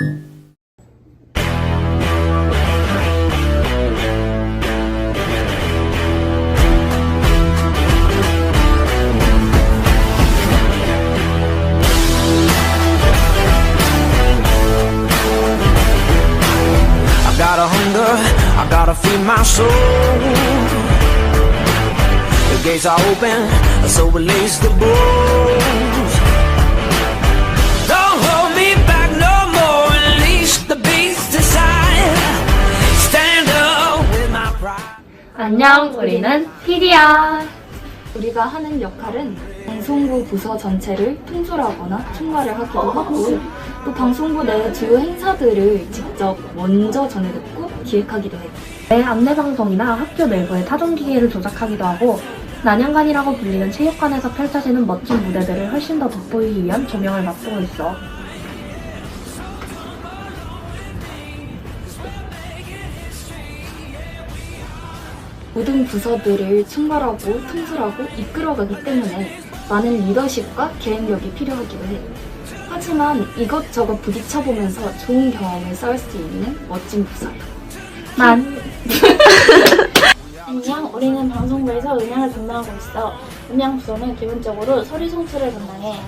I got a hunger, I gotta feed my soul. The gates are open, so release the bulls. 안녕, 우리는 피디야. 우리가 하는 역할은 방송부 부서 전체를 통솔하거나 총괄을 하기도 하고 또 방송부 내 주요 행사들을 직접 먼저 전해 듣고 기획하기도 해. 내 안내 방송이나 학교 내부의 타종 기계를 조작하기도 하고 난양관이라고 불리는 체육관에서 펼쳐지는 멋진 무대들을 훨씬 더 돋보이기 위한 조명을 맡고 있어. 모든 부서들을 총괄하고 통솔하고 이끌어가기 때문에 많은 리더십과 계획력이 필요하기도 해. 하지만 이것저것 부딪혀보면서 좋은 경험을 쌓을 수 있는 멋진 부서야. 난 안녕, 우리는 방송부에서 음향을 담당하고 있어. 음향 부서는 기본적으로 소리 송출을 담당해.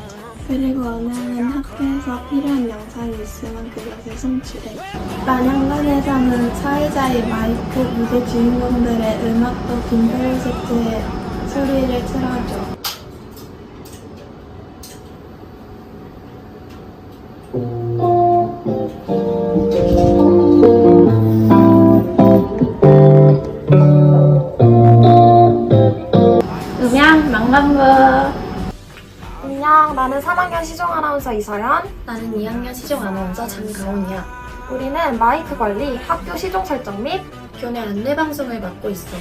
그리고 은행은 학교에서 필요한 영상이 있으면 그것을 송출해. 난양관에서는 사회자의 마이크, 무대 주인공들의 음악도 빈 프로젝트에 소리를 틀어줘. 음향 망감부. 나는 3학년 시종 아나운서 이서연. 나는 2학년 시종 아나운서 장가온이야. 우리는 마이크 관리, 학교 시종 설정 및 교내 안내 방송을 맡고 있어.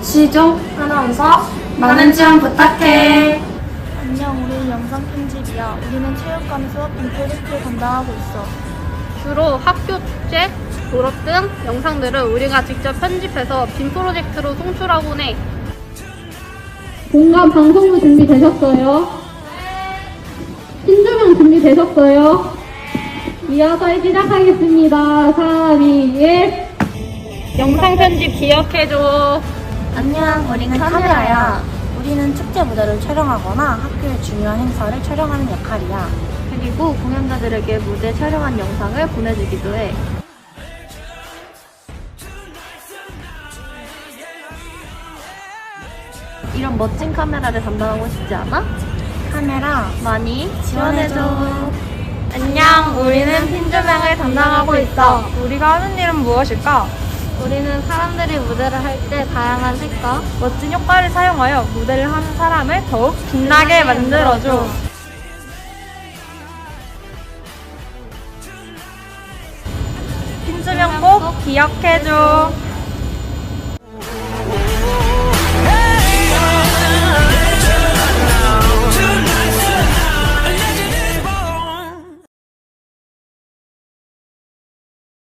시종 아나운서 많은 지원 부탁해. 안녕, 우리는 영상 편집이야. 우리는 체육관에서 빈 프로젝트를 담당하고 있어. 주로 학교 축제, 졸업 등 영상들을 우리가 직접 편집해서 빔 프로젝트로 송출하곤 해. 본관 방송부 준비되셨어요? 신조명 준비되셨어요? 이어서 시작하겠습니다. 3, 2, 1. 영상 편집 기억해줘. 안녕, 우리는 카메라야. 우리는 축제 무대를 촬영하거나 학교의 중요한 행사를 촬영하는 역할이야. 그리고 공연자들에게 무대 촬영한 영상을 보내주기도 해. 이런 멋진 카메라를 담당하고 싶지 않아? 카메라 많이 지원해줘. 안녕, 우리는 핀조명을 담당하고 있어. 우리가 하는 일은 무엇일까? 우리는 사람들이 무대를 할 때 다양한 색과 멋진 효과를 사용하여 무대를 하는 사람을 더욱 빛나게 만들어줘. 핀조명 꼭 기억해줘.